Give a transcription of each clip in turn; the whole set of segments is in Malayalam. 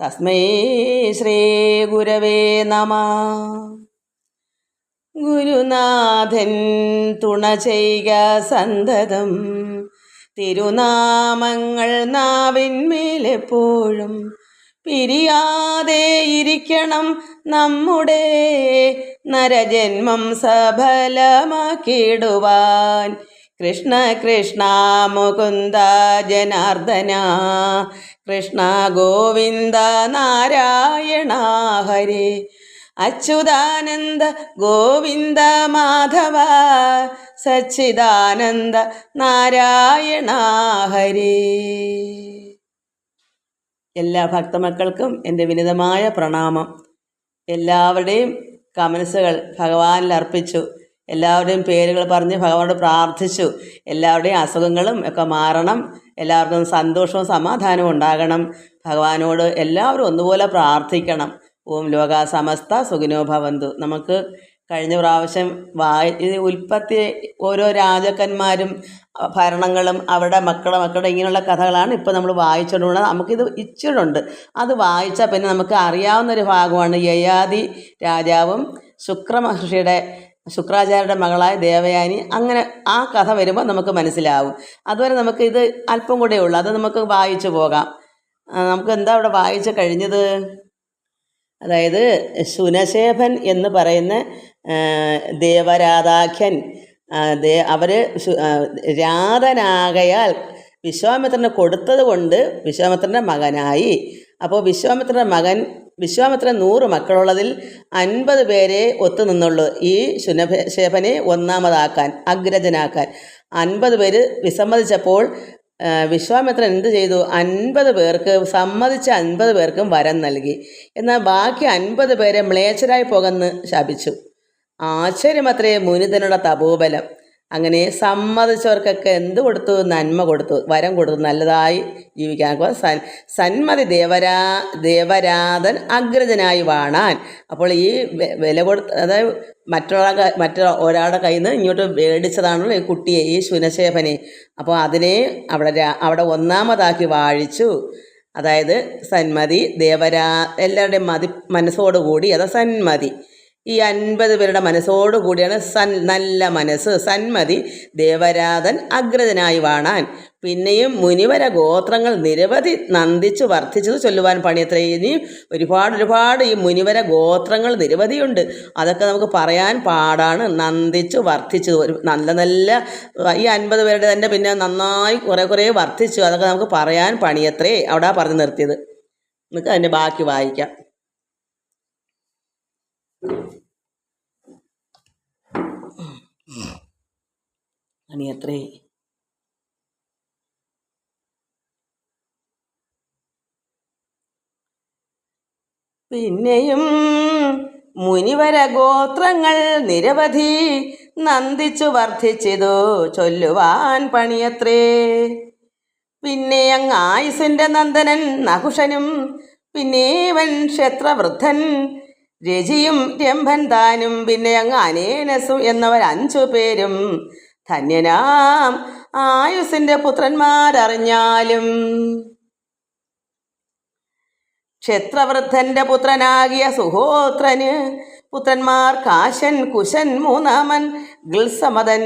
തസ്മൈ ശ്രീ ഗുരവേ നമ. ഗുരുനാഥൻ തുണ ചെയ്യുക സന്തതം തിരുനാമങ്ങൾ നാവിന്മേലെപ്പോഴും പിരിയാതെ ഇരിക്കണം നമ്മുടെ നരജന്മം സഫലമാക്കിടുവാൻ കൃഷ്ണ കൃഷ്ണ മുകുന്ദ ജനാർദ്ദന. കൃഷ്ണ ഗോവിന്ദ നാരായണ ഹരേ. അച്യുതാനന്ദ ഗോവിന്ദ മാധവ. സച്ചിദാനന്ദ നാരായണ ഹരേ. എല്ലാ ഭക്തമക്കൾക്കും എന്റെ വിനിതമായ പ്രണാമം. എല്ലാവരുടെയും കമൻസുകൾ ഭഗവാനിൽ അർപ്പിച്ചു. എല്ലാവരുടെയും പേരുകൾ പറഞ്ഞ് ഭഗവാനോട് പ്രാർത്ഥിച്ചു. എല്ലാവരുടെയും അസുഖങ്ങളും ഒക്കെ മാറണം. എല്ലാവർക്കും സന്തോഷവും സമാധാനവും ഉണ്ടാകണം. ഭഗവാനോട് എല്ലാവരും ഒന്നുപോലെ പ്രാർത്ഥിക്കണം. ഓം ലോക സമസ്ത സുഖിനോ ഭവന്തു. നമുക്ക് കഴിഞ്ഞ പ്രാവശ്യം വായി ഉൽപ്പത്തി ഓരോ രാജാക്കന്മാരും ഭരണങ്ങളും അവരുടെ മക്കളെ മക്കളുടെ ഇങ്ങനെയുള്ള കഥകളാണ് ഇപ്പോൾ നമ്മൾ വായിച്ചുകൊണ്ടുള്ളത് നമുക്കിത് ഇച്ചിടുണ്ട് അത് വായിച്ചാൽ പിന്നെ നമുക്ക് അറിയാവുന്ന ഒരു ഭാഗമാണ് യയാതി രാജാവും ശുക്ര മഹർഷിയുടെ ശുക്രാചാര്യയുടെ മകളായ ദേവയാനി അങ്ങനെ ആ കഥ വരുമ്പോൾ നമുക്ക് മനസ്സിലാവും. അതുവരെ നമുക്ക് ഇത് അല്പം കൂടെ ഉള്ളൂ. അത് നമുക്ക് വായിച്ചു പോകാം. നമുക്ക് എന്താ അവിടെ വായിച്ച് കഴിഞ്ഞത്? അതായത് ശുനശേഖൻ എന്ന് പറയുന്ന ദേവരാധാഖ്യൻ ദേ അവർ രാധനാകയാൽ വിശ്വാമിത്രന് കൊടുത്തത് കൊണ്ട് വിശ്വാമിത്രന്റെ മകനായി. അപ്പോൾ വിശ്വാമിത്രന്റെ മകൻ വിശ്വാമിത്രൻ നൂറ് മക്കളുള്ളതിൽ അൻപത് പേരെ ഒത്തു നിന്നുള്ളൂ ഈ ശുനശേഖനെ ഒന്നാമതാക്കാൻ അഗ്രജനാക്കാൻ. അൻപത് പേര് വിസമ്മതിച്ചപ്പോൾ വിശ്വാമിത്രൻ എന്ത് ചെയ്തു? അൻപത് പേർക്ക് സമ്മതിച്ച അൻപത് പേർക്കും വരം നൽകി. എന്നാൽ ബാക്കി അൻപത് പേരെ മ്ലേച്ഛരായി പോകുന്നു ശപിച്ചു. ആശ്ചര്യമത്രേ മുനിതനുള്ള തപോബലം. അങ്ങനെ സമ്മതിച്ചവർക്കൊക്കെ എന്ത് കൊടുത്തു? നന്മ കൊടുത്തു. വരം കൊടുത്തു. നല്ലതായി ജീവിക്കാൻ സൻ സന്മതി ദേവരാ ദേവരാധൻ അഗ്രജനായി വാണാൻ. അപ്പോൾ ഈ വില കൊടുത്ത് അതായത് മറ്റൊരാളെ മറ്റൊ ഒരാളുടെ കയ്യിൽ നിന്ന് ഇങ്ങോട്ട് മേടിച്ചതാണല്ലോ ഈ കുട്ടിയെ ഈ ശുനശേഖനെ അപ്പോൾ അതിനെ അവിടെ അവിടെ ഒന്നാമതാക്കി വാഴിച്ചു. അതായത് സന്മതി ദേവരാ എല്ലാവരുടെയും മതി മനസ്സോടുകൂടി അത് സന്മതി. ഈ അൻപത് പേരുടെ മനസ്സോടു കൂടിയാണ് സൻ നല്ല മനസ്സ്. സന്മതി ദേവരാധൻ അഗ്രജനായി വാണാൻ. പിന്നെയും മുനിവര ഗോത്രങ്ങൾ നിരവധി നന്ദിച്ചു വർദ്ധിച്ചത് ചൊല്ലുവാൻ പണിയത്ര. ഇനിയും ഒരുപാട് ഒരുപാട് ഈ മുനിവര ഗോത്രങ്ങൾ നിരവധിയുണ്ട്. അതൊക്കെ നമുക്ക് പറയാൻ പാടാണ്. നന്ദിച്ചു വർദ്ധിച്ചു ഒരു നല്ല നല്ല ഈ അൻപത് പേരുടെ തന്നെ പിന്നെ നന്നായി കുറേ കുറേ വർദ്ധിച്ചു അതൊക്കെ നമുക്ക് പറയാൻ പണിയത്രേ. അവിടെ പറഞ്ഞു നിർത്തിയത്. നമുക്ക് അതിന്റെ ബാക്കി വായിക്കാം. പണിയത്രേ പിന്നെയും മുനിവര ഗോത്രങ്ങൾ നിരവധി നന്ദിച്ചു വർദ്ധിച്ചതു. ചൊല്ലുവാൻ പണിയത്രേ. പിന്നെ അങ്ങ് നന്ദനൻ നഹുഷനും പിന്നേവൻ ക്ഷേത്രവൃദ്ധൻ രജിയും രംഭൻ താനും പിന്നെ അങ്ങ് അനേനസു എന്നവർ അഞ്ചു പേരും. ധന്യനാം ആയുസിന്റെ പുത്രന്മാരറിഞ്ഞാലും. ക്ഷേത്രവൃദ്ധന്റെ പുത്രനാകിയ സുഹോത്രന് പുത്രന്മാർ കാശൻ കുശൻ മൂന്നാമൻ ഗിൽസമതൻ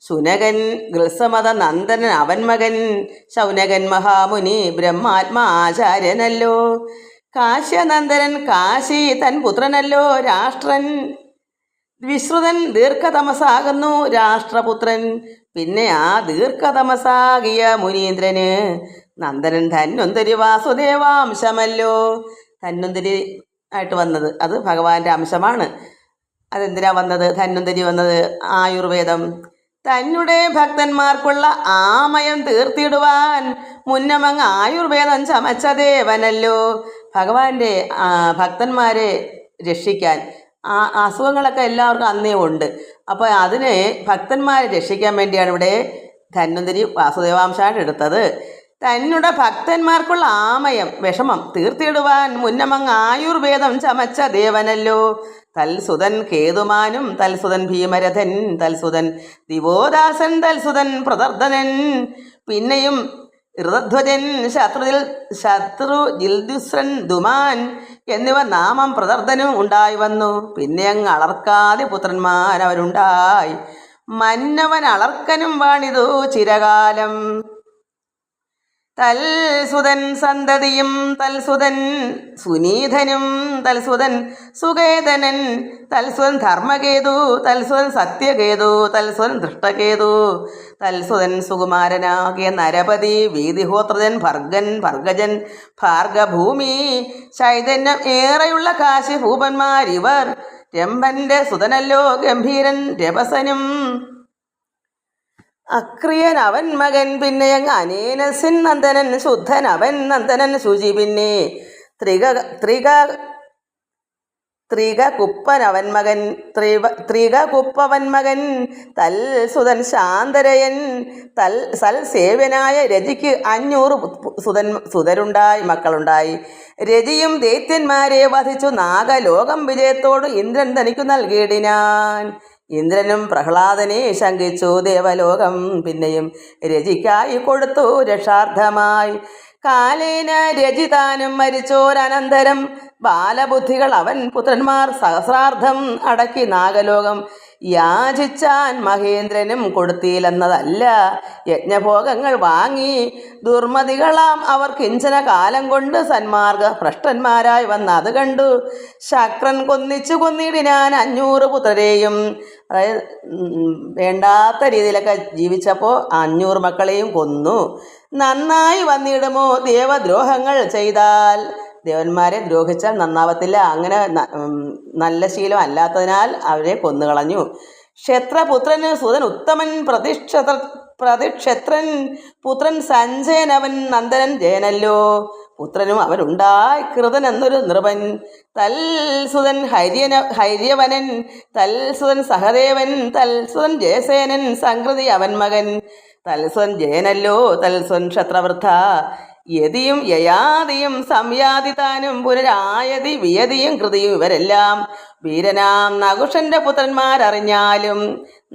ശുനകൻ ഗിൽസമത നന്ദനൻ അവൻ മകൻ ശൗനകൻ മഹാമുനി ബ്രഹ്മാത്മാ ആചാര്യനല്ലോ കാശ്യനന്ദനൻ കാശി തൻ പുത്രനല്ലോ രാഷ്ട്രൻ. വിശ്രുതൻ ദീർഘതമസാകുന്നു രാഷ്ട്രപുത്രൻ. പിന്നെ ആ ദീർഘതമസാകിയ മുനീന്ദ്രന് നന്ദനൻ ധന്വന്തരി വാസുദേവാംശമല്ലോ. ധന്വന്തരി ആയിട്ട് വന്നത് അത് ഭഗവാന്റെ അംശമാണ്. അതെന്തിനാ വന്നത്? ധന്വന്തരി വന്നത് ആയുർവേദം. തന്നെ ഭക്തന്മാർക്കുള്ള ആമയം തീർത്തിടുവാൻ മുന്നമങ്ങ് ആയുർവേദം ചമച്ച ദേവനല്ലോ. ഭഗവാന്റെ ഭക്തന്മാരെ രക്ഷിക്കാൻ. ആ അസുഖങ്ങളൊക്കെ എല്ലാവർക്കും അന്നേ ഉണ്ട്. അപ്പോൾ അതിനെ ഭക്തന്മാരെ രക്ഷിക്കാൻ വേണ്ടിയാണ് ഇവിടെ ധന്വന്തിരി വാസുദേവാംശമായിട്ട് എടുത്തത്. തന്നുടെ ഭക്തന്മാർക്കുള്ള ആമയം വിഷമം തീർത്തിടുവാൻ മുന്നമങ്ങ് ആയുർവേദം ചമച്ച ദേവനല്ലോ. തൽസുതൻ കേതുമാനും തൽസുതൻ ഭീമരഥൻ തൽസുതൻ ദിവോദാസൻ തൽസുതൻ പ്രദർദനൻ പിന്നെയും ഋതധ്വജൻ ശത്രുജിൽ ശത്രു ജിൽദുസ്രൻ ദുമാൻ എന്നിവ നാമം പ്രദർദനും ഉണ്ടായി വന്നു. പിന്നെ അങ്ങ് അളർക്കാതെ പുത്രന്മാരവരുണ്ടായി. മന്നവൻ അളർക്കനും വാണിതു ചിരകാലം. തൽസുതൻ സന്തതിയും തൽസുതൻ സുനീതനും തൽസുതൻ സുഖേതനൻ തൽസുതൻ ധർമ്മകേതു തൽസുതൻ സത്യകേതു തൽസുതൻ ദൃഷ്ടകേതു തൽസുതൻ സുകുമാരനാകിയ നരപതി വീതിഹോത്രജൻ ഭർഗൻ ഭർഗജൻ ഭാർഗഭൂമി ചൈതന്യം ഏറെയുള്ള കാശി ഭൂപന്മാരിവർ രംഭന്റെ സുതനല്ലോ ഗംഭീരൻ രഭസനും അക്രിയൻ അവൻ മകൻ പിന്നെ അനേനസിൻ നന്ദനൻ ശുദ്ധൻ അവൻ നന്ദനൻ ശുചി പിന്നെ. ത്രിക ത്രിക ത്രിക കുപ്പൻ അവൻ മകൻ ത്രിവ കുപ്പവൻ മകൻ തൽ സുതൻ ശാന്തരയൻ തൽ സൽ സേവനായ രജിക്ക് അഞ്ഞൂറ് സുതൻ സുതരുണ്ടായി മക്കളുണ്ടായി. രജിയും ദൈത്യന്മാരെ വധിച്ചു നാഗലോകം വിജയത്തോട് ഇന്ദ്രൻ തനിക്കു നൽകിയിടിനാൻ ഇന്ദ്രനും പ്രഹ്ലാദനെ ശങ്കിച്ചു ദേവലോകം പിന്നെയും രചിക്കായി കൊടുത്തു രക്ഷാർത്ഥമായി. കാലേന രചിതാനും മരിച്ചോരനന്തരം ബാലബുദ്ധികൾ അവൻ പുത്രന്മാർ സഹസ്രാർത്ഥം അടക്കി നാഗലോകം യാചിച്ചാൻ മഹേന്ദ്രനും കൊടുത്തില്ലെന്നതല്ല. യജ്ഞഭോഗങ്ങൾ വാങ്ങി ദുർമതികളാം അവർ കിഞ്ചന കാലം കൊണ്ട് സന്മാർഗ ഭ്രഷ്ടന്മാരായി വന്ന് അത് കണ്ടു. ശക്രൻ കൊന്നിച്ചു കൊന്നിടിനാൻ അഞ്ഞൂറ് പുത്രരെയും അതായത് വേണ്ടാത്ത രീതിയിലൊക്കെ ജീവിച്ചപ്പോൾ അഞ്ഞൂറ് മക്കളെയും കൊന്നു. നന്നായി വന്നിടുമോ ദേവദ്രോഹങ്ങൾ ചെയ്താൽ? ദേവന്മാരെ ദ്രോഹിച്ചാൽ നന്നാവത്തില്ല. അങ്ങനെ നല്ല ശീലം അല്ലാത്തതിനാൽ അവരെ കൊന്നുകളഞ്ഞു. ക്ഷത്രപുത്രന് സുതൻ ഉത്തമൻ പ്രതിക്ഷത്ര പ്രതിക്ഷത്രൻ പുത്രൻ സഞ്ജയൻ അവൻ നന്ദനൻ ജയനല്ലോ. പുത്രനും അവനുണ്ടായി കൃതൻ എന്നൊരു നൃപൻ. തൽസുതൻ ഹര്യന ഹര്യവനൻ തൽസുതൻ സഹദേവൻ തൽസുതൻ ജയസേനൻ സംകൃതി അവൻ മകൻ. തൽസുതൻ ജയനല്ലോ തൽസ്വൻ ക്ഷത്രവൃദ്ധ. യതിയും യയാതിയും സംയാതിതാനും പുനരായതി വിയതിയും കൃതിയും ഇവരെല്ലാം. വീരനാം നകുഷന്റെ പുത്രന്മാരറിഞ്ഞാലും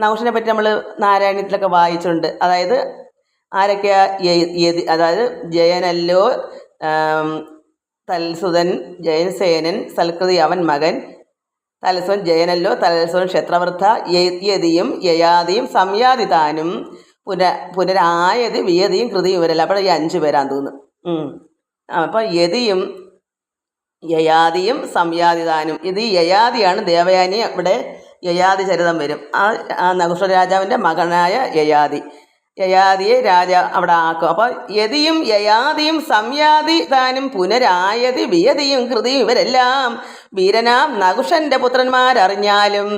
നകുഷനെ പറ്റി നമ്മൾ നാരായണത്തിലൊക്കെ വായിച്ചിട്ടുണ്ട്. അതായത് ആരൊക്കെയാ യതി അതായത് ജയനല്ലോ തൽസുതൻ ജയൻസേനൻ സൽകൃതി അവൻ മകൻ തലസ്വൻ ജയനല്ലോ തലസ്വൻ ക്ഷത്രവൃദ്ധ യതിയും യയാതിയും സംയാതിതാനും പുന പുനരായത് വിയതിയും കൃതിയും ഇവരല്ല. അപ്പോൾ ഈ അഞ്ച് പേരാന്ന് തോന്നുന്നു. അപ്പോൾ യതിയും യയാതിയും സംയാദിദാനും ഇത് ഈ യയാതിയാണ് ദേവയാനി. ഇവിടെ യയാതി ചരിതം വരും. ആ രാജാവിന്റെ രാജാവിന്റെ മകനായ യയാതി. യയാതിയെ രാജ അവിടെ ആക്കും. അപ്പോൾ യതിയും യയാതിയും സംയാതി താനും പുനരായതി വിയതിയും കൃതിയും ഇവരെല്ലാം വീരനാം നകുഷന്റെ പുത്രന്മാരറിഞ്ഞാലും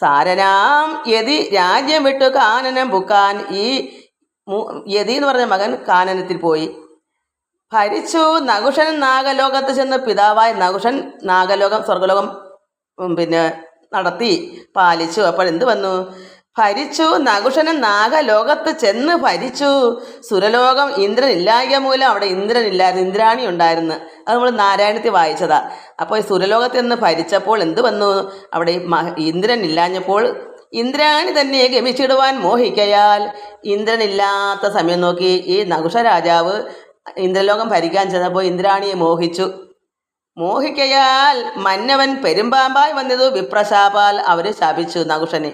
സാരനാം യതി രാജ്യം വിട്ടു കാനനം പുക്കാൻ ഈ യതി എന്ന് പറഞ്ഞ മകൻ കാനനത്തിൽ പോയി. ഭരിച്ചു നകുഷൻ നാഗലോകത്ത് ചെന്ന് പിതാവായ നകുഷൻ നാഗലോകം സ്വർഗലോകം പിന്നെ നടത്തി പാലിച്ചു. അപ്പോൾ എന്ത് വന്നു? ഭരിച്ചു. നകുഷനും നാഗലോകത്ത് ചെന്ന് ഭരിച്ചു. സുരലോകം ഇന്ദ്രൻ ഇല്ലായ്ക മൂലം അവിടെ ഇന്ദ്രൻ ഇല്ലായിരുന്നു ഇന്ദ്രാണി ഉണ്ടായിരുന്നു. അത് നമ്മൾ നാരായണത്തിൽ വായിച്ചതാ. അപ്പോൾ ഈ സുരലോകത്ത് നിന്ന് ഭരിച്ചപ്പോൾ എന്ത് വന്നു? അവിടെ ഇന്ദ്രൻ ഇല്ലാഞ്ഞപ്പോൾ ഇന്ദ്രാണി തന്നെ ഗമിച്ചിടുവാൻ മോഹിക്കയാൽ. ഇന്ദ്രൻ ഇല്ലാത്ത സമയം നോക്കി ഈ നകുഷ രാജാവ് ഇന്ദ്രലോകം ഭരിക്കാൻ ചെന്നപ്പോൾ ഇന്ദ്രാണിയെ മോഹിച്ചു. മോഹിക്കയാൽ മന്നവൻ പെരുമ്പാമ്പായി വന്നത് വിപ്രശാപാൽ അവരെ ശാപിച്ചു നകുഷനെ.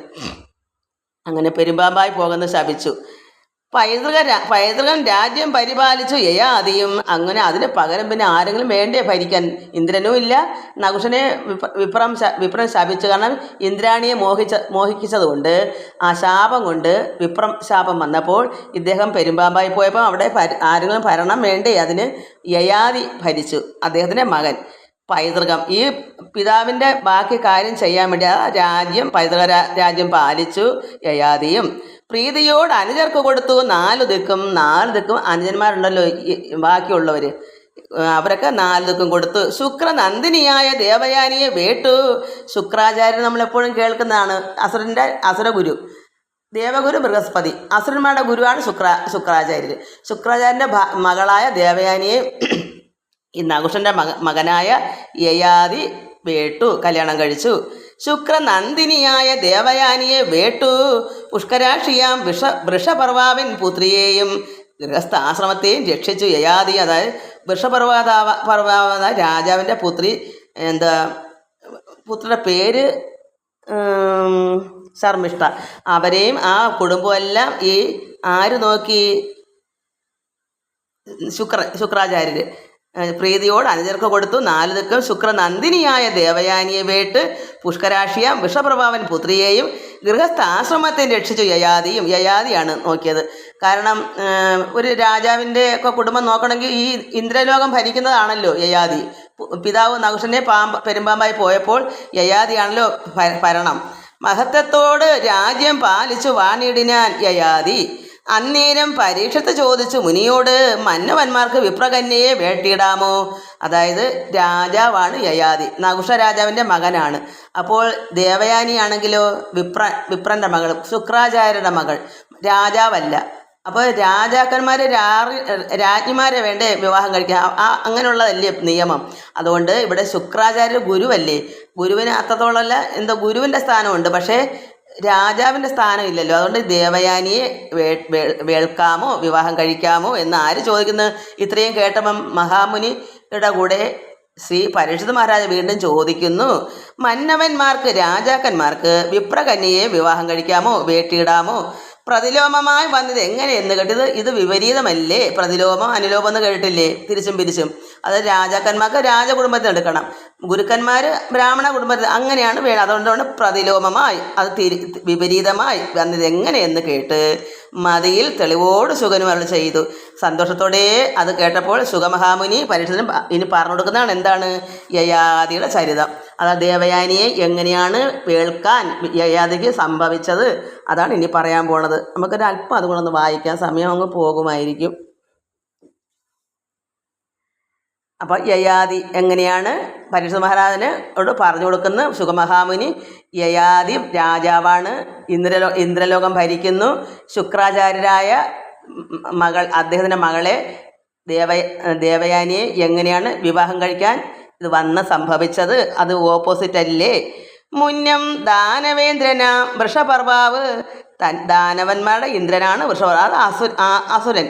അങ്ങനെ പെരുമ്പാമ്പായി പോകുന്ന ശപിച്ചു. പൈതൃക പൈതൃകൻ രാജ്യം പരിപാലിച്ചു യയാതിയും. അങ്ങനെ അതിന് പകരം പിന്നെ ആരെങ്കിലും വേണ്ടേ ഭരിക്കാൻ? ഇന്ദ്രനും ഇല്ല. നകുഷനെ വിപ്രം വിപ്രം ശപിച്ചു. കാരണം ഇന്ദ്രാണിയെ മോഹിച്ച മോഹിപ്പിച്ചതുകൊണ്ട് ആ ശാപം കൊണ്ട് വിപ്രം ശാപം വന്നപ്പോൾ ഇദ്ദേഹം പെരുമ്പാമ്പായി പോയപ്പോൾ അവിടെ ആരെങ്കിലും ഭരണം വേണ്ടേ? അതിന് യയാതി ഭരിച്ചു. അദ്ദേഹത്തിന്റെ മകൻ. പൈതൃകം. ഈ പിതാവിന്റെ ബാക്കി കാര്യം ചെയ്യാൻ വേണ്ടി ആ രാജ്യം പൈതൃക രാജ്യം പാലിച്ചു. യയാതിയും. പ്രീതിയോട് അനുജർക്ക് കൊടുത്തു. നാല് ദിക്കും നാല് ദിക്കും അനുജന്മാരുണ്ടല്ലോ ബാക്കിയുള്ളവർ അവരൊക്കെ നാല് ദിക്കും കൊടുത്തു. ശുക്ര നന്ദിനിയായ ദേവയാനിയെ വേട്ടു. ശുക്രാചാര്യൻ നമ്മളെപ്പോഴും കേൾക്കുന്നതാണ്. അസുരന്റെ അസുരഗുരു. ദേവഗുരു ബൃഹസ്പതി. അസുരന്മാരുടെ ഗുരുവാണ് ശുക്ര ശുക്രാചാര്യർ ശുക്രാചാര്യന്റെ മകളായ ദേവയാനിയെ ഈ നകുഷന്റെ മക മകനായ യയാതി വേട്ടു കല്യാണം കഴിച്ചു. ശുക്ര നന്ദിനിയായ ദേവയാനിയെ വേട്ടു. പുഷ്കരാക്ഷിയാം വിഷ വൃഷപർവാവിൻ പുത്രിയെയും ഗൃഹസ്ഥാശ്രമത്തെയും രക്ഷിച്ചു. യയാതി അതായത് വൃഷപർവാതാവ പർവാവ രാജാവിന്റെ പുത്രി എന്താ പുത്രിയുടെ പേര് ശർമ്മിഷ്ഠ. അവരെയും ആ കുടുംബമെല്ലാം ഈ ആര് നോക്കി? ശുക്ര ശുക്രാചാര്യർ പ്രീതിയോട് അനുജർക്ക് കൊടുത്തു. നാല് ദിക്കും ശുക്ര നന്ദിനിയായ ദേവയാനിയെ വേട്ട് പുഷ്കരാശിയ വിഷപ്രഭാവൻ പുത്രിയെയും ഗൃഹസ്ഥാശ്രമത്തെ രക്ഷിച്ചു യയാതിയും. യയാതിയാണ് നോക്കിയത്. കാരണം ഒരു രാജാവിന്റെ ഒക്കെ കുടുംബം നോക്കണമെങ്കിൽ ഈ ഇന്ദ്രലോകം ഭരിക്കുന്നതാണല്ലോ യയാദി പിതാവ് നകുഷനെ പാമ്പ് പെരുമ്പാമ്പായി പോയപ്പോൾ യയാതിയാണല്ലോ ഭ- ഭരണം. മഹത്വത്തോട് രാജ്യം പാലിച്ചു വാണിടിനാൻ യയാതി. അന്നേരം പരീക്ഷത്ത് ചോദിച്ചു മുനിയോട് മന്നവന്മാർക്ക് വിപ്രകന്യയെ വേട്ടിയിടാമോ? അതായത് രാജാവാണ് യയാതി നകുഷ രാജാവിന്റെ മകനാണ്. അപ്പോൾ ദേവയാനിയാണെങ്കിലോ? വിപ്ര വിപ്രന്റെ മകൾ ശുക്രാചാര്യരുടെ മകൾ. രാജാവല്ല. അപ്പോൾ രാജാക്കന്മാർ രാജ്ഞിമാരെ വേണ്ടേ വിവാഹം കഴിക്കുക ആ അങ്ങനെയുള്ളതല്ലേ നിയമം. അതുകൊണ്ട് ഇവിടെ ശുക്രാചാര്യ ഗുരുവല്ലേ? ഗുരുവിന് അത്രത്തോളമല്ല എന്തോ ഗുരുവിന്റെ സ്ഥാനമുണ്ട്. പക്ഷേ രാജാവിന്റെ സ്ഥാനം ഇല്ലല്ലോ അതുകൊണ്ട് ദേവയാനിയെ വേൾക്കാമോ വിവാഹം കഴിക്കാമോ എന്ന് ആര് ചോദിക്കുന്നു? ഇത്രയും കേട്ടപ്പം മഹാമുനിയുടെ കൂടെ ശ്രീ പരീക്ഷിത് മഹാരാജ് വീണ്ടും ചോദിക്കുന്നു മന്നവന്മാർക്ക് രാജാക്കന്മാർക്ക് വിപ്രകന്യയെ വിവാഹം കഴിക്കാമോ വേട്ടിയിടാമോ? പ്രതിലോമമായി വന്നത് എങ്ങനെയെന്ന് കേട്ടത് ഇത് വിപരീതമല്ലേ? പ്രതിലോമം അനുലോമം എന്ന് കേട്ടില്ലേ തിരിച്ചും പിരിച്ചും. അത് രാജാക്കന്മാർക്ക് രാജകുടുംബത്തിൽ എടുക്കണം. ഗുരുക്കന്മാർ ബ്രാഹ്മണ കുടുംബത്തിൽ അങ്ങനെയാണ് വേണം. അതുകൊണ്ടാണ് പ്രതിലോമമായി അത് തിരി വിപരീതമായി വന്നത്. എങ്ങനെയെന്ന് കേട്ട് മതിയിൽ തെളിവോട് സുഖനും ചെയ്തു. സന്തോഷത്തോടെ അത് കേട്ടപ്പോൾ സുഖമഹാമുനി പരീക്ഷനും ഇനി പറഞ്ഞു കൊടുക്കുന്നതാണ് എന്താണ്? യയാദിയുടെ ചരിതം. അതാ ദേവയാനിയെ എങ്ങനെയാണ് കേൾക്കാൻ യയാദിക്ക് സംഭവിച്ചത്? അതാണ് ഇനി പറയാൻ പോണത്. നമുക്കൊരു അല്പം അതുകൊണ്ടൊന്ന് വായിക്കാൻ സമയം അങ്ങ് പോകുമായിരിക്കും. അപ്പോൾ യയാതി എങ്ങനെയാണ്? പരീക്ഷ മഹാരാജന് പറഞ്ഞു കൊടുക്കുന്ന സുഖമഹാമുനി യയാതി രാജാവാണ്. ഇന്ദ്രലോ ഇന്ദ്രലോകം ഭരിക്കുന്നു. ശുക്രാചാര്യരായ മകൾ അദ്ദേഹത്തിന്റെ മകളെ ദേവ ദേവയാനിയെ എങ്ങനെയാണ് വിവാഹം കഴിക്കാൻ ഇത് വന്ന് സംഭവിച്ചത്? അത് ഓപ്പോസിറ്റ് അല്ലേ? മുന്നം ദാനവേന്ദ്രന വൃഷപർവാവ് തൻ ദാനവന്മാരുടെ ഇന്ദ്രനാണ് വൃഷപർവ് അത് അസു അസുരൻ.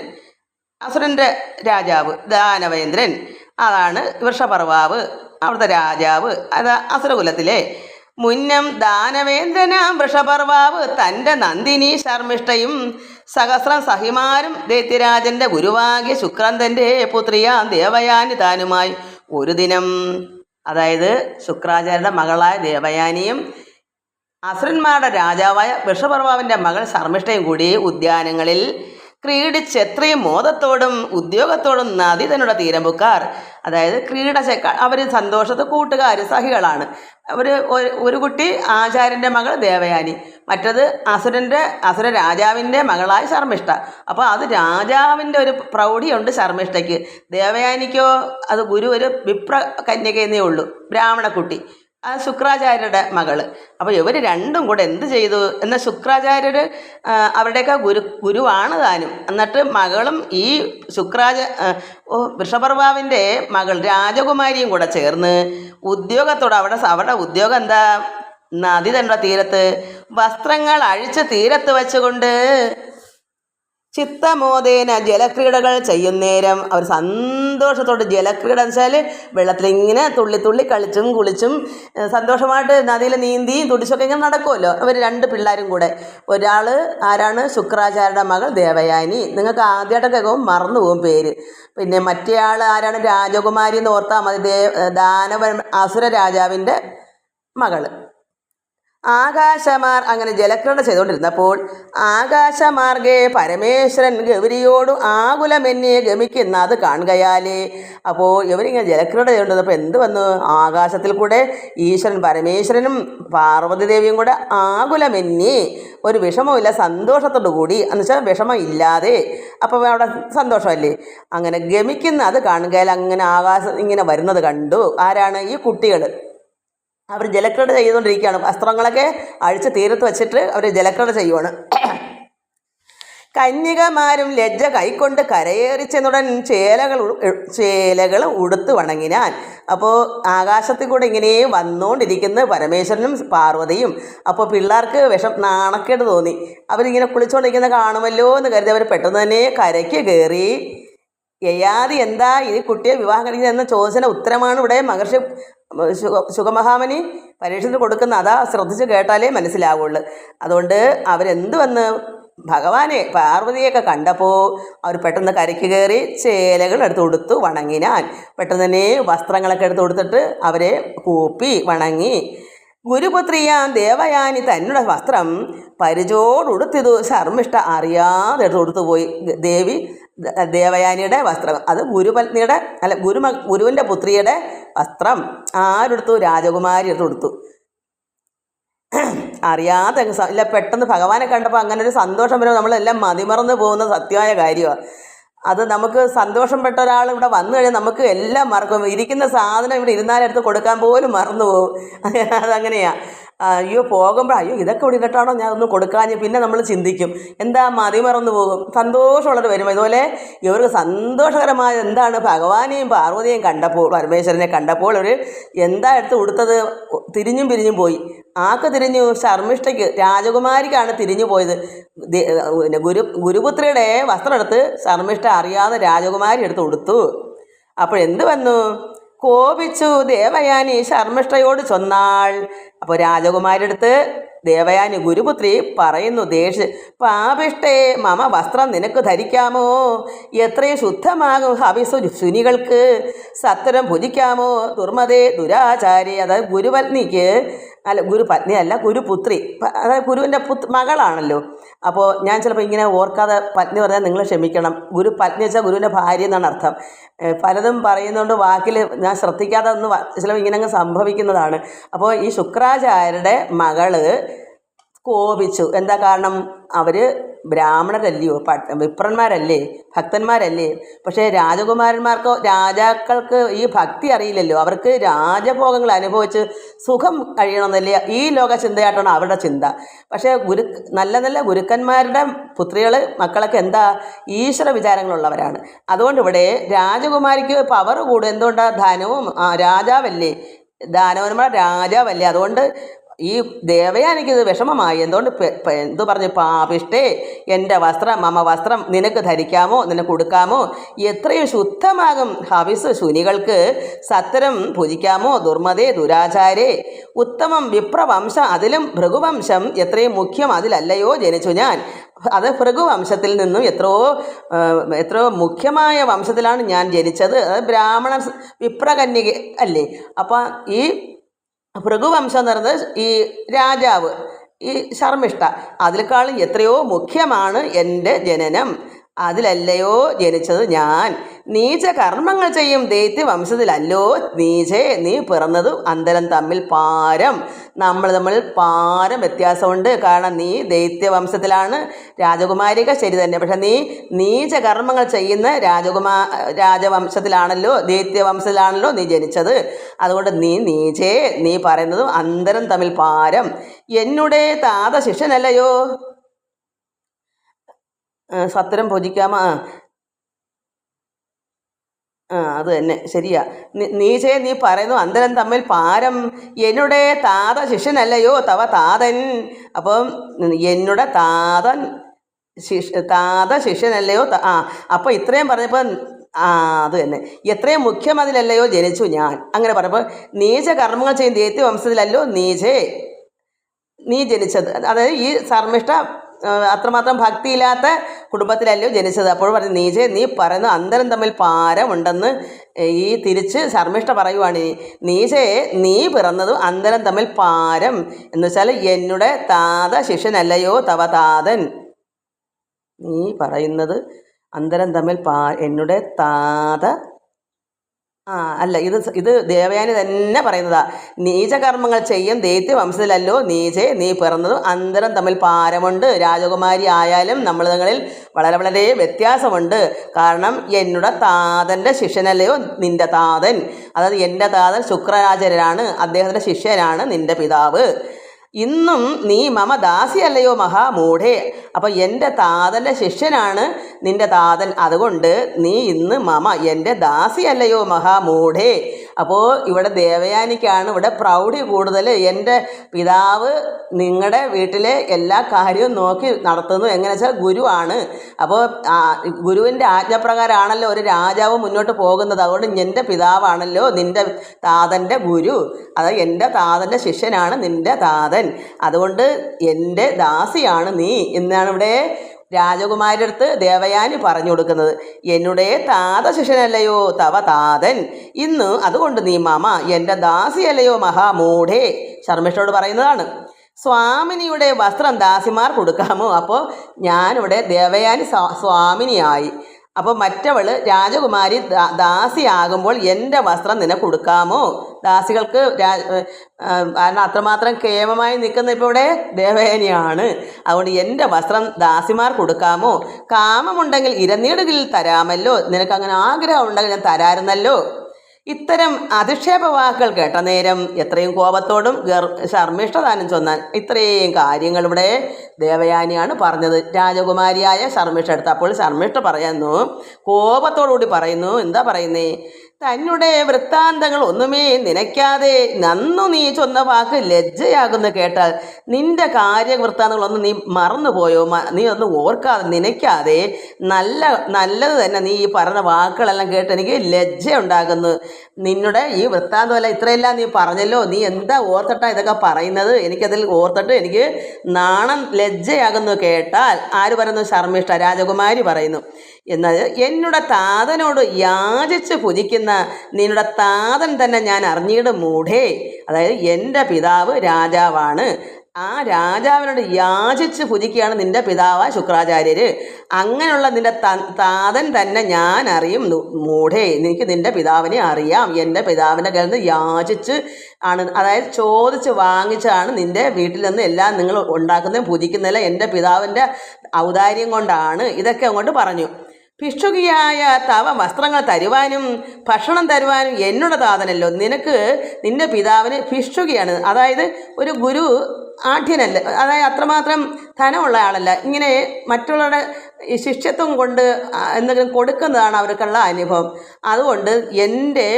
അസുരന്റെ രാജാവ് ദാനവേന്ദ്രൻ. അതാണ് വൃഷപർവാവ് അവിടുത്തെ രാജാവ്. അത് അസുരകുലത്തിലെ മുന്നം ദാനവേന്ദ്രനാം വൃഷപർവാവ് തന്റെ നന്ദിനി ശർമ്മിഷ്ഠയും സഹസ്രം സഹിമാരും ദൈത്യരാജന്റെ ഗുരുവാകിയ ശുക്രന്തന്റെ പുത്രിയാം ദേവയാനി താനുമായി ഒരു ദിനം. അതായത് ശുക്രാചാര്യന്റെ മകളായ ദേവയാനിയും അസുരന്മാരുടെ രാജാവായ വൃഷപർവാവിന്റെ മകൾ ശർമ്മിഷ്ഠയും കൂടി ഉദ്യാനങ്ങളിൽ ക്രീഡിച്ചെത്രയും മോദത്തോടും ഉദ്യോഗത്തോടും നദി തന്നുടെ തീരമ്പുക്കാർ. അതായത് ക്രീഡ അവർ സന്തോഷത്തെ കൂട്ടുകാർ സഹികളാണ്. അവർ ഒരു കുട്ടി ആചാര്യന്റെ മകൾ ദേവയാനി. മറ്റത് അസുരന്റെ അസുര രാജാവിന്റെ മകളായ ശർമ്മിഷ്ഠ. അപ്പോൾ അത് രാജാവിന്റെ ഒരു പ്രൗഢിയുണ്ട് ശർമ്മിഷ്ഠയ്ക്ക്. ദേവയാനിക്കോ അത് ഗുരു ഒരു വിപ്ര കന്യകയെന്നേ ഉള്ളൂ. ബ്രാഹ്മണക്കുട്ടി. ആ ശുക്രാചാര്യരുടെ മകൾ. അപ്പോൾ ഇവർ രണ്ടും കൂടെ എന്ത് ചെയ്തു? എന്നാൽ ശുക്രാചാര്യർ അവരുടെയൊക്കെ ഗുരു ഗുരുവാണ് താനും. എന്നിട്ട് മകളും ഈ ശുക്രാച വൃഷപർവാവിന്റെ മകൾ രാജകുമാരിയും കൂടെ ചേർന്ന് ഉദ്യോഗത്തോടെ അവിടെ അവരുടെ ഉദ്യോഗം എന്താ? നദി തന്നെ തീരത്ത് വസ്ത്രങ്ങൾ അഴിച്ച് തീരത്ത് വെച്ചുകൊണ്ട് ചിത്തമോദേന ജലക്രീഡകൾ ചെയ്യുന്നേരം അവർ സന്തോഷത്തോടെ ജലക്രീഡ എന്ന് വെച്ചാൽ വെള്ളത്തിൽ ഇങ്ങനെ തുള്ളി തുള്ളി കളിച്ചും കുളിച്ചും സന്തോഷമായിട്ട് നദിയിൽ നീന്തി തുടിച്ചൊക്കെ ഇങ്ങനെ നടക്കുമല്ലോ അവർ രണ്ട് പിള്ളേരും കൂടെ. ഒരാൾ ആരാണ്? ശുക്രാചാര്യയുടെ മകൾ ദേവയാനി. നിങ്ങൾക്ക് ആദ്യമായിട്ടൊക്കെ കേൾക്കും മറന്നു പോകും പേര്. പിന്നെ മറ്റേ ആൾ ആരാണ്? രാജകുമാരി എന്ന് ഓർത്താൽ മതി. ദേ ദാനവ അസുര രാജാവിന്റെ മകൾ. ആകാശമാർ അങ്ങനെ ജലക്രീഡ ചെയ്തുകൊണ്ടിരുന്നപ്പോൾ ആകാശമാർഗേ പരമേശ്വരൻ ഗൗരിയോട് ആകുലമെന്നെ ഗമിക്കുന്ന അത് കാണുകയാലേ. അപ്പോൾ ഇവരിങ്ങനെ ജലക്രീഡ ചെയ്തുകൊണ്ടിരുന്നപ്പോൾ എന്ത് വന്നു? ആകാശത്തിൽ കൂടെ ഈശ്വരൻ പരമേശ്വരനും പാർവതി ദേവിയും കൂടെ ആകുലമെന്നി. ഒരു വിഷമമില്ല സന്തോഷത്തോടു കൂടി. എന്ന് വെച്ചാൽ വിഷമം ഇല്ലാതെ അപ്പോൾ അവിടെ സന്തോഷമല്ലേ? അങ്ങനെ ഗമിക്കുന്ന അത് കാണുകയാൽ അങ്ങനെ ആകാശം ഇങ്ങനെ വരുന്നത് കണ്ടു. ആരാണ്? ഈ കുട്ടികൾ. അവർ ജലക്രീഡ ചെയ്തുകൊണ്ടിരിക്കുകയാണ്. വസ്ത്രങ്ങളൊക്കെ അഴിച്ച് തീരത്ത് വെച്ചിട്ട് അവർ ജലക്രീഡ ചെയ്യുവാണ്. കന്യകമാരും ലജ്ജ കൈക്കൊണ്ട് കരയേറിച്ചെന്നുടൻ ചേലകൾ ചേലകൾ ഉടുത്ത് വണങ്ങിനാൻ അപ്പോൾ ആകാശത്തിൽ കൂടെ ഇങ്ങനെ വന്നുകൊണ്ടിരിക്കുന്ന പരമേശ്വരനും പാർവതിയും അപ്പോൾ പിള്ളേർക്ക് വിഷം നാണക്കേട് തോന്നി. അവരിങ്ങനെ കുളിച്ചുകൊണ്ടിരിക്കുന്ന കാണുമല്ലോ എന്ന് കരുതി അവർ പെട്ടെന്ന് തന്നെ കരയ്ക്ക് കയറി യയാതി എന്താ ഈ കുട്ടിയെ വിവാഹം കഴിക്കുന്നത് എന്ന ചോദിച്ചതിന് ഉത്തരമാണ് ഇവിടെ മഹർഷി ശുഗ സുഖമഹാമനി പരീക്ഷത്തിൽ കൊടുക്കുന്ന അതാ ശ്രദ്ധിച്ച് കേട്ടാലേ മനസ്സിലാവുള്ളൂ. അതുകൊണ്ട് അവരെന്ത് വന്ന് ഭഗവാനെ പാർവതിയൊക്കെ കണ്ടപ്പോൾ അവർ പെട്ടെന്ന് കരയ്ക്ക് കയറി ചേലകൾ എടുത്ത് കൊടുത്തു വണങ്ങിനാൻ പെട്ടെന്ന് തന്നെ വസ്ത്രങ്ങളൊക്കെ എടുത്ത് കൊടുത്തിട്ട് അവരെ കൂപ്പി വണങ്ങി. ഗുരുപുത്രിയാം ദേവയാനി തന്നെ വസ്ത്രം പരിചോടുടുത്തിതു. ശർമ്മിഷ്ഠ അറിയാതെ എടുത്ത് കൊടുത്തു ദേവി ദേവയാനിയുടെ വസ്ത്രം. അത് ഗുരുപത്നിയുടെ അല്ല ഗുരുമ ഗുരുവിന്റെ പുത്രിയുടെ വസ്ത്രം ആരെടുത്തു? രാജകുമാരി എടുത്ത് കൊടുത്തു അറിയാതെ ഇല്ല പെട്ടെന്ന് ഭഗവാനെ കണ്ടപ്പോൾ അങ്ങനെ ഒരു സന്തോഷം വരുമ്പോൾ നമ്മളെല്ലാം മതിമറന്ന് പോകുന്ന സത്യമായ കാര്യമാണ്. അത് നമുക്ക് സന്തോഷപ്പെട്ട ഒരാൾ ഇവിടെ വന്നു കഴിഞ്ഞാൽ നമുക്ക് എല്ലാം മറക്കും. ഇരിക്കുന്ന സാധനം ഇവിടെ ഇരുന്നാലെടുത്ത് കൊടുക്കാൻ പോലും മറന്നു പോകും അതങ്ങനെയാണ് അയ്യോ പോകുമ്പോൾ അയ്യോ ഇതൊക്കെ ഇവിടെ ഇട്ടിട്ടാണോ ഞാൻ ഒന്ന് കൊടുക്കാഞ്ഞ് പിന്നെ നമ്മൾ ചിന്തിക്കും. എന്താ മതി മറന്നു പോകും? സന്തോഷമുള്ളത് വരും ഇതുപോലെ ഇവർക്ക് സന്തോഷകരമായ എന്താണ് ഭഗവാനെയും പാർവതിയെയും കണ്ടപ്പോൾ പരമേശ്വരനെ കണ്ടപ്പോൾ ഒരു എന്താ എടുത്ത് കൊടുത്തത് തിരിഞ്ഞും പിരിഞ്ഞും പോയി. ആക്ക് തിരിഞ്ഞു ശർമ്മിഷ്ഠയ്ക്ക് രാജകുമാരിക്കാണ് തിരിഞ്ഞു പോയത്. പിന്നെ ഗുരു ഗുരുപുത്രിയുടെ വസ്ത്രം എടുത്ത് ശർമ്മിഷ്ഠ അറിയാതെ രാജകുമാരി എടുത്ത് കൊടുത്തു അപ്പോഴെന്ത് വന്നു? കോപിച്ചു ദേവയാനി ശർമ്മിഷ്ഠയോട് ചൊന്നാൾ. അപ്പോൾ രാജകുമാരി അടുത്ത് ദേവയാനി ഗുരുപുത്രി പറയുന്നു ദേഷ്യ പാപിഷ്ടേ മമ വസ്ത്രം നിനക്ക് ധരിക്കാമോ? എത്രയും ശുദ്ധമാകും ഹവിസു ശുനികൾക്ക്. സത്വരം ഭുജിക്കാമോ? ദുർമതേ ദുരാചാരി. അതായത് ഗുരുപത്നിക്ക് അല്ല ഗുരുപത്നി അല്ല ഗുരുപുത്രി. അതായത് ഗുരുവിന്റെ പുത് മകളാണല്ലോ. അപ്പോൾ ഞാൻ ചിലപ്പോൾ ഇങ്ങനെ ഓർക്കാതെ പത്നി പറഞ്ഞാൽ നിങ്ങൾ ക്ഷമിക്കണം. ഗുരു പത്നി വെച്ചാൽ ഗുരുവിന്റെ ഭാര്യ എന്നാണ് അർത്ഥം. പലതും പറയുന്നതുകൊണ്ട് വാക്കിൽ ഞാൻ ശ്രദ്ധിക്കാതെ ഒന്ന് ചിലപ്പോൾ ഇങ്ങനെ അങ്ങ് സംഭവിക്കുന്നതാണ്. അപ്പോൾ ഈ ശുക്രാചാര്യരുടെ മകൾ കോപിച്ചു. എന്താ കാരണം? അവർ ബ്രാഹ്മണരല്ലയോ വിപ്രന്മാരല്ലേ? ഭക്തന്മാരല്ലേ? പക്ഷേ രാജകുമാരന്മാർക്കോ രാജാക്കൾക്ക് ഈ ഭക്തി അറിയില്ലല്ലോ. അവർക്ക് രാജഭോഗങ്ങൾ അനുഭവിച്ച് സുഖം കഴിയണമെന്നല്ലേ ഈ ലോക ചിന്തയായിട്ടാണ് അവരുടെ ചിന്ത. പക്ഷേ ഗുരു നല്ല നല്ല ഗുരുക്കന്മാരുടെ പുത്രികൾ മക്കളൊക്കെ എന്താ? ഈശ്വര വിചാരങ്ങളുള്ളവരാണ്. അതുകൊണ്ട് ഇവിടെ രാജകുമാരിക്ക് പവർ കൂടും. എന്തുകൊണ്ടാണ് ധനവും രാജാവല്ലേ? ദാനവന്മാർ രാജാവല്ലേ? അതുകൊണ്ട് ഈ ദേവയാനിക്കിത് വിഷമമായി. എന്തുകൊണ്ട് എന്തു പറഞ്ഞു? പാപിഷ്ടേ എന്റെ വസ്ത്രം അമ്മ വസ്ത്രം നിനക്ക് ധരിക്കാമോ? നിനക്ക് കൊടുക്കാമോ എത്രയും ശുദ്ധമാകും ഹവിസ് ശുനികൾക്ക്. സത്തരം ഭുജിക്കാമോ? ദുർമതേ ദുരാചാരേ. ഉത്തമം വിപ്രവംശം അതിലും ഭൃഗുവംശം എത്രയും മുഖ്യം അതിലല്ലയോ? ജനിച്ചു ഞാൻ. അത് ഭൃഗുവംശത്തിൽ നിന്നും എത്രയോ എത്രയോ മുഖ്യമായ വംശത്തിലാണ് ഞാൻ ജനിച്ചത്. അത് ബ്രാഹ്മണ വിപ്രകന്യക അല്ലേ? അപ്പം ഈ ഭൃഗുവംശം എന്ന് പറയുന്നത് ഈ രാജാവ് ഈ ശർമ്മിഷ്ഠ. അതിനേക്കാളും എത്രയോ മുഖ്യമാണ് എന്റെ ജനനം. അതിലല്ലയോ ജനിച്ചത് ഞാൻ. നീച കർമ്മങ്ങൾ ചെയ്യും ദൈത്യ വംശത്തിലല്ലോ നീചേ നീ പിറന്നത് അന്തരം തമ്മിൽ പാരം. നമ്മൾ തമ്മിൽ പാരം വ്യത്യാസമുണ്ട്. കാരണം നീ ദൈത്യ വംശത്തിലാണ് രാജകുമാരിക ശരി തന്നെ. പക്ഷെ നീ നീച കർമ്മങ്ങൾ ചെയ്യുന്ന രാജകുമാ രാജവംശത്തിലാണല്ലോ ദൈത്യ വംശത്തിലാണല്ലോ നീ ജനിച്ചത്. അതുകൊണ്ട് നീ നീചേ നീ പറയുന്നതും അന്തരം തമ്മിൽ പാരം. എന്നുടേ താത ശിഷ്യനല്ലയോ ആ, സത്വരം ഭുജിക്കാമോ. ആ. അത് തന്നെ. ശരിയാ. നീചേ നീ പറയുന്നു അന്തരം തമ്മിൽ പാരം. എന്നുടെ താത ശിഷ്യനല്ലയോ? തവ താതൻ. അപ്പം എന്നുടെ താതൻ ശിഷ് താത ശിഷ്യനല്ലയോ? ആ. അപ്പം ഇത്രയും പറഞ്ഞപ്പോൾ ആ അത് തന്നെ. എത്രയും മുഖ്യം അതിലല്ലയോ ജനിച്ചു ഞാൻ. അങ്ങനെ പറഞ്ഞപ്പോൾ നീച കർമ്മങ്ങൾ ചെയ്യുന്ന ദൈത്യ വംശത്തിലല്ലോ നീചേ. നീ ജനിച്ചത്. അതായത് ഈ ശർമ്മിഷ്ഠ ആ, അത്രമാത്രം ഭക്തിയില്ലാത്ത കുടുംബത്തിലല്ലോ ജനിച്ചത്. അപ്പോൾ പറഞ്ഞു നീജെ നീ പറയുന്ന അന്തരം തമ്മിൽ പാരമുണ്ടെന്ന് ഈ തിരിച്ച് ശർമ്മിഷ്ഠ പറയുവാണ്. നീജെ നീ പിറന്നതും അന്തരം തമ്മിൽ പാരം. എന്ന് വെച്ചാൽ എന്നുടെ താത ശിഷ്യനല്ലയോ തവ താതൻ. നീ പറയുന്നത് അന്തരം തമ്മിൽ പാ എന്നുടെ താത ആ അല്ല ഇത് ഇത് ദേവയാനി തന്നെ പറയുന്നതാ. നീചകർമ്മങ്ങൾ ചെയ്യും ദൈത്യ വംശത്തിലല്ലോ നീചെ നീ പിറന്നതും അന്തരം തമ്മിൽ പാരമുണ്ട്. രാജകുമാരി ആയാലും നമ്മൾ തങ്ങളിൽ വളരെ വളരെ വ്യത്യാസമുണ്ട്. കാരണം എന്നുടെ താതന്റെ ശിഷ്യനല്ലയോ നിന്റെ താതൻ? അതായത് എന്റെ താതൻ ശുക്രരാചരനാണ് അദ്ദേഹത്തിന്റെ ശിഷ്യനാണ് നിന്റെ പിതാവ്. ഇന്നും നീ മമ ദാസിയല്ലയോ മഹാമൂഢേ? അപ്പോൾ എന്റെ താതന്റെ ശിഷ്യനാണ് നിന്റെ താതൻ അതുകൊണ്ട് നീ ഇന്ന് മമ എന്റെ ദാസിയല്ലയോ മഹാമൂഢേ. അപ്പോൾ ഇവിടെ ദേവയാനിക്കാണ് ഇവിടെ പ്രൗഢി കൂടുതൽ എന്റെ പിതാവ് നിങ്ങളുടെ വീട്ടിലെ എല്ലാ കാര്യവും നോക്കി നടത്തുന്നു. എങ്ങനെ വെച്ചാൽ ഗുരുവാണ് അപ്പോൾ ഗുരുവിന്റെ ആജ്ഞപ്രകാരമാണല്ലോ ഒരു രാജാവ് മുന്നോട്ട് പോകുന്നത്. അതുകൊണ്ട് എന്റെ പിതാവാണല്ലോ നിന്റെ താതന്റെ ഗുരു. അത് എന്റെ താതന്റെ ശിഷ്യനാണ് നിന്റെ താതൻ. അതുകൊണ്ട് എന്റെ ദാസിയാണ് നീ. എന്നാണ് ഇവിടെ രാജകുമാരിയുടെ അടുത്ത് ദേവയാനി പറഞ്ഞു കൊടുക്കുന്നത് എന്നുടേ താത ശിഷ്യനല്ലയോ? തവ താതൻ. ഇന്ന് അതുകൊണ്ട് നീ മാമ എന്റെ ദാസിയല്ലയോ മഹാമൂഢേ? ശർമ്മിഷ്ഠോട് പറയുന്നതാണ്. സ്വാമിനിയുടെ വസ്ത്രം ദാസിമാർ കൊടുക്കാമോ? അപ്പോൾ ഞാനിവിടെ ദേവയാനി സ്വാമിനിയായി. അപ്പോൾ മറ്റവൾ രാജകുമാരി ദാസിയാകുമ്പോൾ എന്റെ വസ്ത്രം നിനക്ക് കൊടുക്കാമോ? ദാസികൾക്ക് കാരണം അത്രമാത്രം കേമമായി നിൽക്കുന്ന ഇപ്പോൾ ഇവിടെ ദേവേനയാണ്. അതുകൊണ്ട് എന്റെ വസ്ത്രം ദാസിമാർ കൊടുക്കാമോ? കാമമുണ്ടെങ്കിൽ ഇരനീടുകളിൽ തരാമല്ലോ. നിനക്ക് അങ്ങനെ ആഗ്രഹം ഉണ്ടെങ്കിൽ ഞാൻ തരാറുന്നല്ലോ ഇത്തരം അധിക്ഷേപ വാക്കുകൾ കേട്ട നേരം എത്രയും കോപത്തോടും ഗർ ശർമ്മിഷ്ഠദാനം ചൊന്നാൻ ഇത്രയും കാര്യങ്ങൾ ഇവിടെ ദേവയാനിയാണ് പറഞ്ഞത്. രാജകുമാരിയായ ശർമ്മിഷ്ഠ എടുത്തപ്പോൾ ശർമ്മിഷ്ഠ പറയുന്നു കോപത്തോടുകൂടി പറയുന്നു എന്താ പറയുന്നേ? തന്നെ വൃത്താന്തങ്ങൾ ഒന്നുമേ നനയ്ക്കാതെ നന്നു നീ ചൊന്ന വാക്ക് ലജ്ജയാകുന്നു കേട്ടാൽ നിന്റെ കാര്യവൃത്താന്തങ്ങളൊന്നും നീ മറന്നുപോയോ? നീ ഒന്നും ഓർക്കാതെ നനയ്ക്കാതെ നല്ല നല്ലത് തന്നെ നീ ഈ പറഞ്ഞ വാക്കുകളെല്ലാം കേട്ട് എനിക്ക് ലജ്ജ ഉണ്ടാകുന്നു നിന്നുടെ ഈ വൃത്താന്തമല്ല ഇത്രയെല്ലാം നീ പറഞ്ഞല്ലോ. നീ എന്താ ഓർത്തിട്ടാ ഇതൊക്കെ പറയുന്നത്? എനിക്കതിൽ ഓർത്തിട്ട് എനിക്ക് നാണം ലജ്ജയാകുന്നു കേട്ടാൽ ആര് പറയുന്നു? ശർമ്മിഷ്ഠ രാജകുമാരി പറയുന്നു. എന്നാൽ എന്നുടെ താതനോട് യാചിച്ച് പൂജിക്കുന്ന നിന്നുടെ താതൻ തന്നെ ഞാൻ അറിഞ്ഞിട മൂഢേ. അതായത് എന്റെ പിതാവ് രാജാവാണ്. ആ രാജാവിനോട് യാചിച്ച് പൂജിക്കുകയാണ് നിന്റെ പിതാവ് ശുക്രാചാര്യര്. അങ്ങനെയുള്ള നിന്റെ താതൻ തന്നെ ഞാൻ അറിയും മൂഢേ. എനിക്ക് നിന്റെ പിതാവിനെ അറിയാം. എന്റെ പിതാവിന്റെ കയ്യിൽ നിന്ന് യാചിച്ച് ആണ് അതായത് ചോദിച്ച് വാങ്ങിച്ചാണ് നിന്റെ വീട്ടിൽ നിന്ന് എല്ലാം നിങ്ങൾ ഉണ്ടാക്കുന്നതും പുതിക്കുന്നതല്ല എന്റെ പിതാവിന്റെ ഔദാര്യം കൊണ്ടാണ്. ഇതൊക്കെ അങ്ങോട്ട് പറഞ്ഞു. ഭിക്ഷുകിയായ തവ വസ്ത്രങ്ങൾ തരുവാനും ഭക്ഷണം തരുവാനും എന്നുള്ള താതനല്ലോ. നിനക്ക് നിന്റെ പിതാവിന് ഭിക്ഷുകിയാണ്. അതായത് ഒരു ഗുരു ആഠ്യനല്ല അതായത് അത്രമാത്രം ധനമുള്ള ആളല്ല. ഇങ്ങനെ മറ്റുള്ളവരുടെ ശിഷ്യത്വം കൊണ്ട് എന്തെങ്കിലും കൊടുക്കുന്നതാണ് അവർക്കുള്ള അനുഭവം. അതുകൊണ്ട് എന്റെ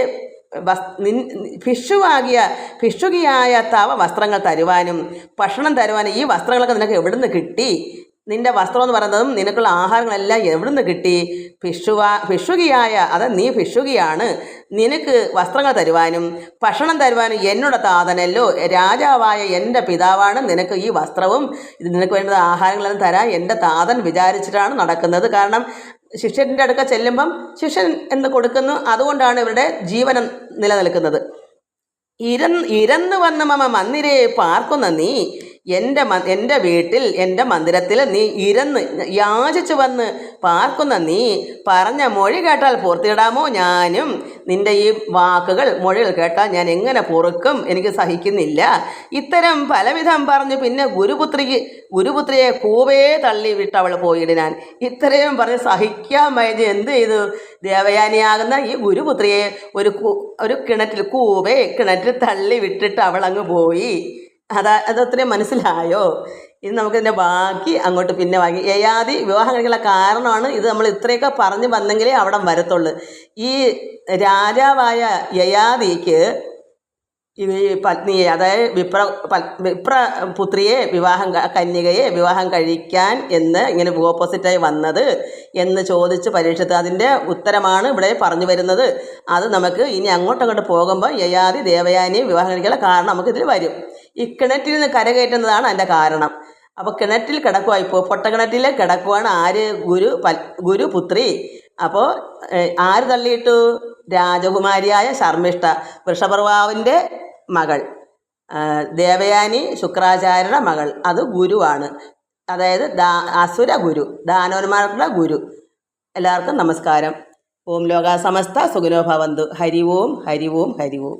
വസ് നിൻ ഭിക്ഷുവാകിയ ഭിക്ഷുകിയായ തവ വസ്ത്രങ്ങൾ തരുവാനും ഭക്ഷണം തരുവാനും ഈ വസ്ത്രങ്ങളൊക്കെ നിനക്ക് എവിടുന്ന് കിട്ടി? നിന്റെ വസ്ത്രം എന്ന് പറയുന്നതും നിനക്കുള്ള ആഹാരങ്ങളെല്ലാം എവിടുന്ന് കിട്ടി? ഭിഷുവ ഭിഷുകിയായ അത് നീ ഭിഷുകിയാണ് നിനക്ക് വസ്ത്രങ്ങൾ തരുവാനും ഭക്ഷണം തരുവാനും എന്നോട് താതനല്ലോ. രാജാവായ എന്റെ പിതാവാണ് നിനക്ക് ഈ വസ്ത്രവും ഇത് നിനക്ക് വേണ്ടത് ആഹാരങ്ങളെല്ലാം തരാൻ എന്റെ താതൻ വിചാരിച്ചിട്ടാണ് നടക്കുന്നത്. കാരണം ശിഷ്യന്റെ അടുക്ക ചെല്ലുമ്പം ശിഷ്യൻ എന്ന് കൊടുക്കുന്നു? അതുകൊണ്ടാണ് ഇവരുടെ ജീവനം നിലനിൽക്കുന്നത്. ഇരന്ന് ഇരന്ന് വന്ന മമ മന്ദിരയെ പാർക്കുന്ന നീ എന്റെ എന്റെ വീട്ടിൽ എന്റെ മന്ദിരത്തിൽ നീ ഇരന്ന് യാചിച്ചു വന്ന് പാർക്കുന്ന നീ പറഞ്ഞ മൊഴി കേട്ടാൽ പൂർത്തിയിടാമോ ഞാനും? നിന്റെ ഈ വാക്കുകൾ മൊഴികൾ കേട്ടാൽ ഞാൻ എങ്ങനെ പൊറുക്കും? എനിക്ക് സഹിക്കുന്നില്ല. ഇത്തരം പലവിധം പറഞ്ഞു പിന്നെ ഗുരുപുത്രിക്ക് ഗുരുപുത്രിയെ കൂവേ തള്ളി വിട്ട് അവൾ ഞാൻ ഇത്രയും പറഞ്ഞ് സഹിക്കാൻ വൈദ്യ എന്ത് ചെയ്തു? ദേവയാനിയാകുന്ന ഈ ഗുരുപുത്രിയെ ഒരു ഒരു കിണറ്റിൽ കൂവേ കിണറ്റിൽ തള്ളി വിട്ടിട്ട് അവൾ പോയി. അതാ അതത്രയും മനസ്സിലായോ? ഇത് നമുക്കിതിന്റെ ബാക്കി അങ്ങോട്ട് പിന്നെ വാങ്ങി. യയാതി വിവാഹം കഴിക്കാനുള്ള കാരണമാണ് ഇത് നമ്മൾ ഇത്രയൊക്കെ പറഞ്ഞു വന്നെങ്കിലേ അവിടെ വരത്തുള്ളൂ. ഈ രാജാവായ യയാദിക്ക് ഈ പത്നിയെ അതായത് വിപ്ര വിപ്ര പുത്രിയെ വിവാഹം കന്യകയെ വിവാഹം കഴിക്കാൻ എന്ന് ഇങ്ങനെ ഓപ്പോസിറ്റായി വന്നത് എന്ന് ചോദിച്ച് പരീക്ഷത്ത് അതിന്റെ ഉത്തരമാണ് ഇവിടെ പറഞ്ഞു വരുന്നത്. അത് നമുക്ക് ഇനി അങ്ങോട്ടങ്ങോട്ട് പോകുമ്പോൾ യയാതി ദേവയാനി വിവാഹം കഴിക്കാനുള്ള കാരണം നമുക്കിതിൽ വരും. ഈ കിണറ്റിൽ നിന്ന് കരകയറ്റുന്നതാണ് അതിന്റെ കാരണം. അപ്പോൾ കിണറ്റിൽ കിടക്കുക ഇപ്പോൾ പൊട്ടക്കിണറ്റിൽ കിടക്കുവാണ് ആര്? ഗുരു പൽ ഗുരുപുത്രി അപ്പോൾ ആര് തള്ളിയിട്ടു? രാജകുമാരിയായ ശർമ്മിഷ്ഠ വൃഷഭർവാവിന്റെ മകൾ. ദേവയാനി ശുക്രാചാര്യയുടെ മകൾ. അത് ഗുരുവാണ്. അതായത് ദാ അസുര ഗുരു ദാനവന്മാരുടെ ഗുരു. എല്ലാവർക്കും നമസ്കാരം. ഓം ലോകാസമസ്ത സമസ്ത സുഖിനോ ഭവന്തു. ഹരി ഓം ഹരി ഓം ഹരി ഓം.